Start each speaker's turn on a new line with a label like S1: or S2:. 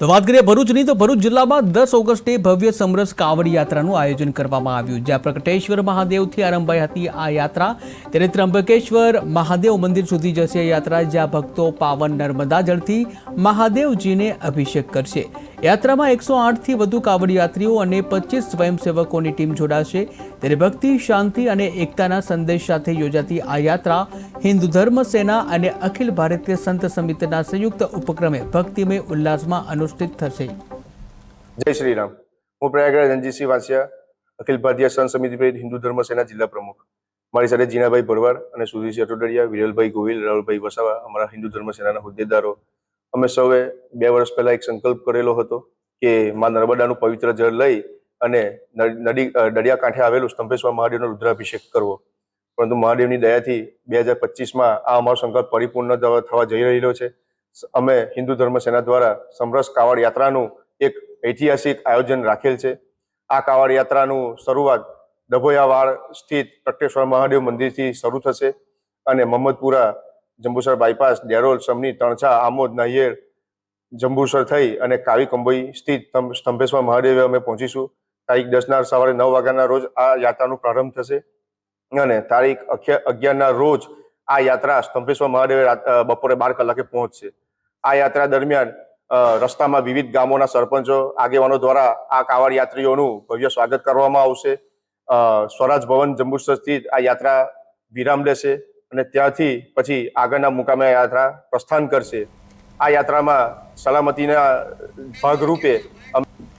S1: તો વાત કરીએ ભરૂચની, તો ભરૂચ જિલ્લામાં દસ ઓગસ્ટે ભવ્ય સમરસ કાવડ યાત્રાનું આયોજન કરવામાં આવ્યું. જ્યાં પ્રકટેશ્વર મહાદેવથી આરંભાઈ હતી આ યાત્રા. ત્યારે ત્રંબકેશ્વર મહાદેવ મંદિર સુધી જશે યાત્રા, જ્યાં ભક્તો પાવન નર્મદા જળથી મહાદેવજીને અભિષેક કરશે. યાત્રામાં એકસો આઠથી વધુ કાવડ યાત્રીઓ અને પચીસ સ્વયંસેવકોની ટીમ જોડાશે. ત્યારે ભક્તિ, શાંતિ અને એકતાના સંદેશ સાથે યોજાતી આ યાત્રા હિન્દુ ધર્મ, સેના અને અખિલ ભારતીય સંત સમિતિના સંયુક્ત ઉપક્રમે ભક્તિમય ઉલ્લાસમાં અનુષ્ઠિત થશે.
S2: જય શ્રી રામ હું પ્રયાગરાજ રણજીતસિંહ વાંસિયા, અખિલ ભારતીય સંત સમિતિ હિન્દુ ધર્મ, સેના જિલ્લા પ્રમુખ. મારી સાથે જીનાભાઈ ભરવાડ અને સુધીરસિંહ અટોડરિયા વિરલભાઈ ગોહિલ, રાહુલભાઈ વસાવા, અમારા હિન્દુ ધર્મ, સેનાના હોદ્દેદારો અમે સૌએ બે વર્ષ પહેલા એક સંકલ્પ કરેલો હતો કે માં નર્મદાનું પવિત્ર જળ લઈ અને નદી દરિયાકાંઠે આવેલું સ્તંભેશ્વર મહાદેવનો રુદ્રાભિષેક કરવો. પરંતુ મહાદેવની દયાથી બે હજાર પચીસમાં આ અમારો સંકલ્પ પરિપૂર્ણ થવા જઈ રહેલો છે. અમે હિન્દુ ધર્મ સેના દ્વારા સમરસ કાવડ યાત્રાનું એક ઐતિહાસિક આયોજન રાખેલ છે. આ કાવડ યાત્રાનું શરૂઆત ડભોયાવાડ સ્થિત પ્રત્યેશ્વર મહાદેવ મંદિરથી શરૂ થશે અને મોહમ્મદપુરા જંબુસર બાયપાસ, ડેરોલ, સમની, તણછા, આમોદ નાહિયેર જંબુસર થઈ અને કાવી કંબોઈ સ્થિત સ્તંભેશ્વર મહાદેવે અમે પહોંચીશું. તારીખ દસના સવારે નવ વાગ્યાના રોજ આ યાત્રાનો પ્રારંભ થશે. અને તારીખ અગિયારના રોજ આ યાત્રા સ્તંભેશ્વર મહાદેવે બપોરે બાર કલાકે પહોંચશે. આ યાત્રા દરમિયાન રસ્તામાં વિવિધ ગામોના સરપંચો, આગેવાનો દ્વારા આ કાવડ યાત્રીઓનું ભવ્ય સ્વાગત કરવામાં આવશે. સ્વરાજ ભવન જંબુસર સ્થિત આ યાત્રા વિરામ લેશે. અને ત્યાંથી પછી આગળના મુકામે યાત્રા પ્રસ્થાન કરશે. આ યાત્રામાં સલામતીના ભાગરૂપે